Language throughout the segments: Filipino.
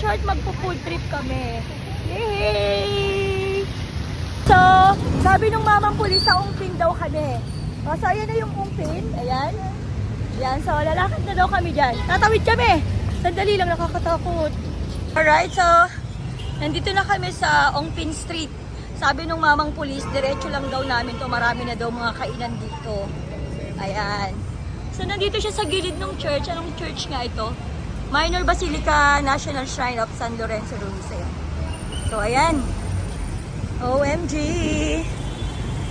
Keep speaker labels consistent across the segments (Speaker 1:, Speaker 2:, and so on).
Speaker 1: short, magpo-food trip kami. Yay! So, sabi nung mamang pulis sa Ungpin daw kami. O, so, ayan na yung Ungpin. Ayan. Ayan, so lalakad na daw kami dyan. Tatawid kami. Sandali lang, nakakatakot. Alright, so, nandito na kami sa Ongpin Street. Sabi nung mamang pulis, diretso lang daw namin to. Marami na daw mga kainan dito. Ayan. So, nandito siya sa gilid ng church. Anong church nga ito? Minor Basilica National Shrine of San Lorenzo Ruiz. So, ayan. OMG!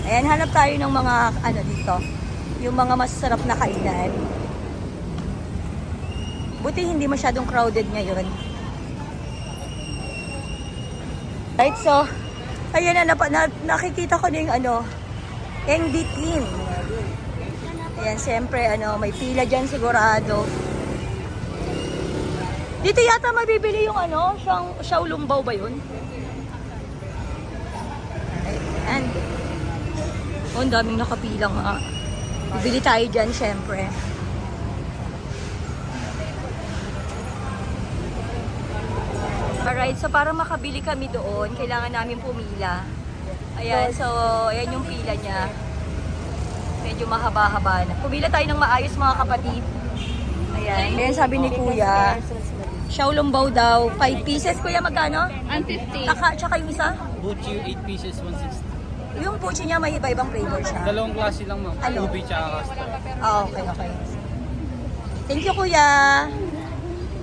Speaker 1: Ayan, hanap tayo ng mga, ano dito, yung mga masarap na kainan. Buti hindi masyadong crowded ngayon. Right, so, ayan na, na, nakikita ko na yung ano, team. Ayan, siyempre, ano, may pila dyan sigurado. Dito yata mabibili yung ano, siyang, Xiaolumbaw ba yun? Ayan. Oh, ang daming nakapila nga. Bibili tayo dyan, syempre. Alright, so para makabili kami doon, kailangan namin pumila. Ayan, so ayan yung pila niya. Medyo mahaba-haba na. Pumila tayo ng maayos mga kapatid. Ayan, ayan sabi ni Kuya. Xiaolumbaw daw, 5 pieces. Kuya, magkano?
Speaker 2: Ang 50.
Speaker 1: Tsaka, tsaka yung isa?
Speaker 3: Buchi 8 pieces, 160.
Speaker 1: Yung puchi niya may iba-ibang flavor siya.
Speaker 3: Dalawang klase lang ma'am.
Speaker 1: Ano?
Speaker 3: Ubi tsaka custard.
Speaker 1: Ah, okay, okay. Thank you, kuya.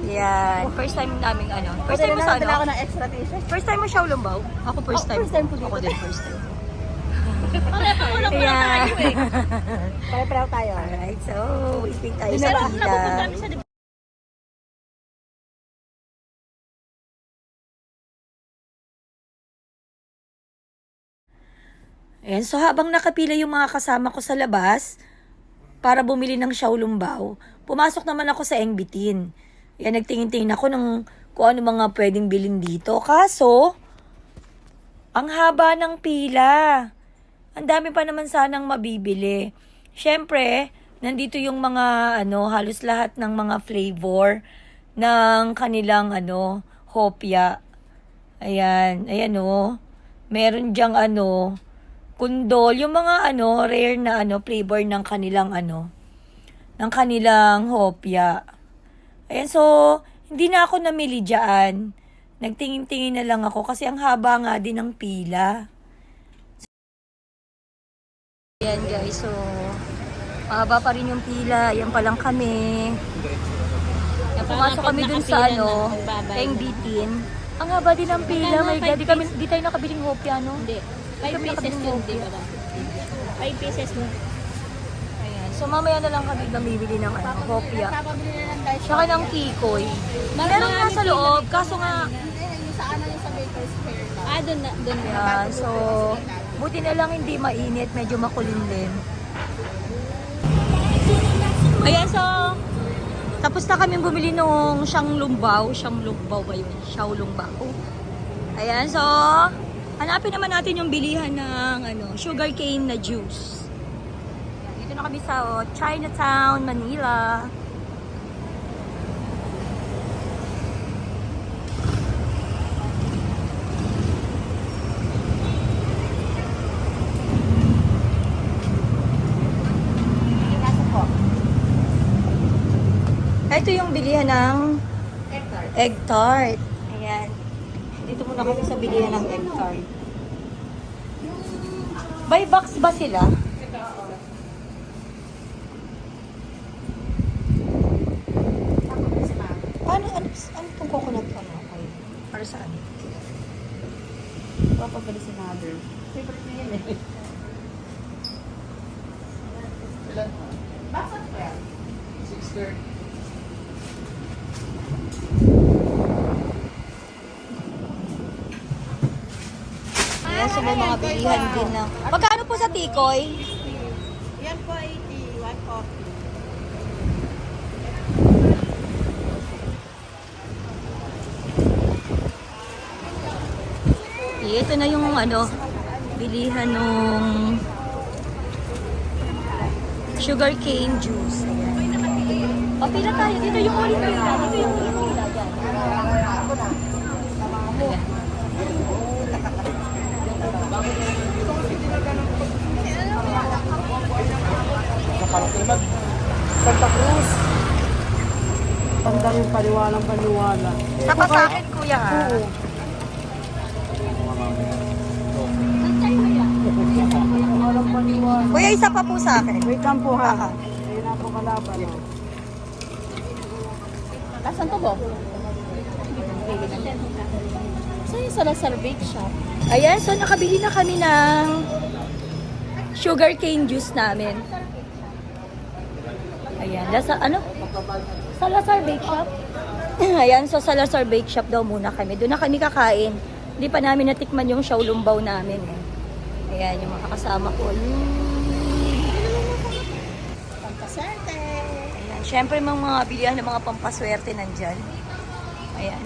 Speaker 1: Yan. First time namin, ano. First time mo sa
Speaker 2: Dala ako
Speaker 1: ano?
Speaker 2: ng extra t-shirt.
Speaker 1: First time mo Ulumbaw? Ako first
Speaker 2: Oh,
Speaker 1: time.
Speaker 2: first time ko dito.
Speaker 1: Ako din first time.
Speaker 2: Wala ko
Speaker 1: Ayan.
Speaker 2: Pare-pareho tayo.
Speaker 1: Alright, so, waiting tayo sa
Speaker 2: Dinala-
Speaker 1: Ayan, so habang nakapila yung mga kasama ko sa labas para bumili ng Xiaolumbaw, pumasok naman ako sa Engbitin. Ayan, nagtingin-tingin ako ng kung ano mga pwedeng bilhin dito. Kaso, ang haba ng pila. Ang dami pa naman sanang mabibili. Siyempre, nandito yung mga ano, halos lahat ng mga flavor ng kanilang ano, hopya. Ayan, ayan oh. Meron diyang ano, kundol, yung mga ano, rare na ano, flavor ng kanilang ano, ng kanilang hopya. Ayan, so, hindi na ako namili dyan. Nagtingin-tingin na lang ako kasi ang haba nga din ng pila. Ayan guys, so, mahaba pa rin yung pila. Ayan pa lang kami. Ayan, pumasok kami dun sa ano, Teng Bitin. Ang haba din ng pila, my God. Di, kami, di tayo nakabiling hopya, no?
Speaker 2: Hindi. 5
Speaker 1: Kami
Speaker 2: pieces yun, di ba? 5 pieces mo.
Speaker 1: Ayan. So, mamaya na lang kami namimili ng ano, hopya.
Speaker 2: Papabili na lang guys.
Speaker 1: Tsaka ng kikoy. Meron nga sa loob, kaso nga,
Speaker 2: Yung sa ano yung sa Baker's Fair lang. Ah, doon na. Doon na.
Speaker 1: Ayan, so, buti na lang hindi mainit, medyo makulimlim. Ayan, so, tapos na kami bumili nung siyang lumbaw. Siyang lumbaw ba yun? Siyang lumbaw. Ayan, so, hanapin naman natin yung bilihan ng ano, sugar cane na juice. Dito na kami sa oh, Chinatown, Manila. Ito yung bilihan ng egg tart. Ayan. Dito muna kami sa bilihan ng egg tart. By box ba sila? Paano, ano, ano itong coconut ano? Okay. Para saan?
Speaker 2: Papabili si Mother. Favorite niya yan eh. Bakit pa yan?
Speaker 3: 630.
Speaker 1: So may mga bilihan din na. Magkano po sa tikoy?
Speaker 2: Yan po 80. 140.
Speaker 1: Okay, ito na yung ano, bilihan nung sugar cane juice. Papila tayo. Dito yung uling pila. Dito yung uling pila. Yan.
Speaker 4: Sa Palakimag. Santa Cruz. Tanda rin paniwalang paniwala.
Speaker 1: Tapa sa akin, kuya, ha?
Speaker 4: Oo. Walang paniwala.
Speaker 1: Kuya, isa pa po sa akin.
Speaker 4: Wait lang po ha. Ayun na po kalaban.
Speaker 2: Asan to ba? Saan yung Salazar Bake Shop?
Speaker 1: Ayan, so nakabili na kami ng sugar cane juice namin. Ayan, nasa ano? Salazar Bake Shop. Ayan, so Salazar Bake Shop daw muna kami. Doon na kami kakain. Hindi pa namin natikman yung shaolumbaw namin. Eh. Ayan, yung mga kasama ko.
Speaker 2: Pampaserte!
Speaker 1: Ayan, syempre mga mga bilihan ng mga pampaswerte nandyan. Ayan.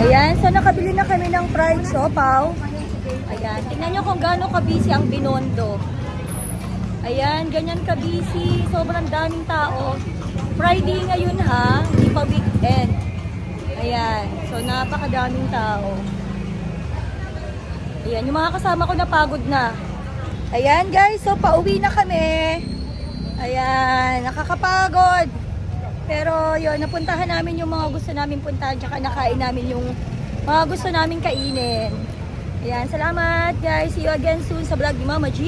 Speaker 1: Ayan, so nakabili na kami ng fried siopaw. Ayan, tingnan nyo kung gaano kabisi ang binondo. Ayan, ganyan kabisi. Sobrang daming tao. Friday ngayon ha, hindi pa weekend. Ayan, so napakadaming tao. Ayan, yung mga kasama ko napagod na. Ayan guys, so pauwi na kami. Ayan, nakakapagod. Pero yun, napuntahan namin yung mga gusto namin puntahan tsaka nakain namin yung mga gusto namin kainin. Ayan, salamat guys. See you again soon sa vlog ni Mama G.